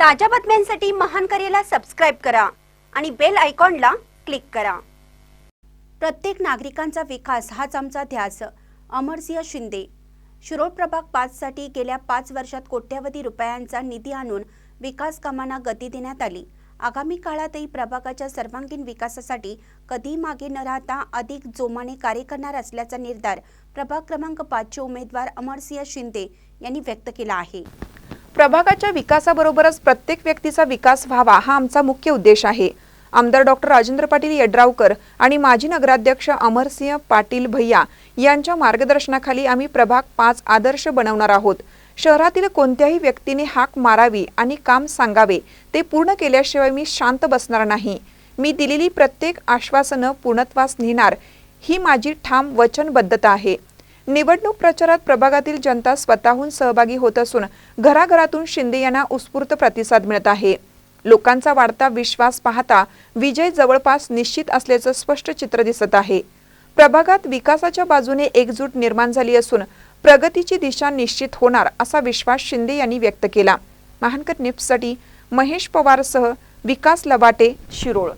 ताज्या बातम्यांसाठी महान करेला सबस्क्राईब करा आणि बेल आयकॉनला क्लिक करा. प्रत्येक नागरिकांचा विकास हाच आमचा ध्यास. अमरसिंह शिंदे. शिरोळ प्रभाग पाचसाठी गेल्या पाच वर्षात कोट्यवधी रुपयांचा निधी आणून विकास कामांना गती देण्यात आली. आगामी काळातही प्रभागाच्या सर्वांगीण विकासासाठी कधी मागे न राहता अधिक जोमाने कार्य करणार असल्याचा निर्धार प्रभाग क्रमांक पाचचे उमेदवार अमरसिंह शिंदे यांनी व्यक्त केला आहे. प्रभागाच्या विकासाबरोबरच प्रत्येक व्यक्तीचा विकास व्हावा हा आमचा मुख्य उद्देश आहे. आमदार डॉक्टर राजेंद्र पाटील यड्रावकर आणि माजी नगराध्यक्ष अमरसिंह पाटील भैया यांच्या मार्गदर्शनाखाली आम्ही प्रभाग पाच आदर्श बनवणार आहोत. शहरातील कोणत्याही व्यक्तीने हाक मारावी आणि काम सांगावे ते पूर्ण केल्याशिवाय मी शांत बसणार नाही. मी दिलेली प्रत्येक आश्वासनं पूर्णत्वास नेणार ही माझी ठाम वचनबद्धता आहे. निवडणूक प्रचारात प्रभागातील जनता स्वतःहून सहभागी होत असून घराघरातून शिंदे यांना उत्स्फूर्त प्रतिसाद मिळत आहे. लोकांचा वाढता विश्वास पाहता विजय जवळपास निश्चित असल्याचं स्पष्ट चित्र दिसत आहे. प्रभागात विकासाच्या बाजूने एकजूट निर्माण झाली असून प्रगतीची दिशा निश्चित होणार असा विश्वास शिंदे यांनी व्यक्त केला. महानकर निप्ससाठी महेश पवारसह विकास लवाटे शिरोळ.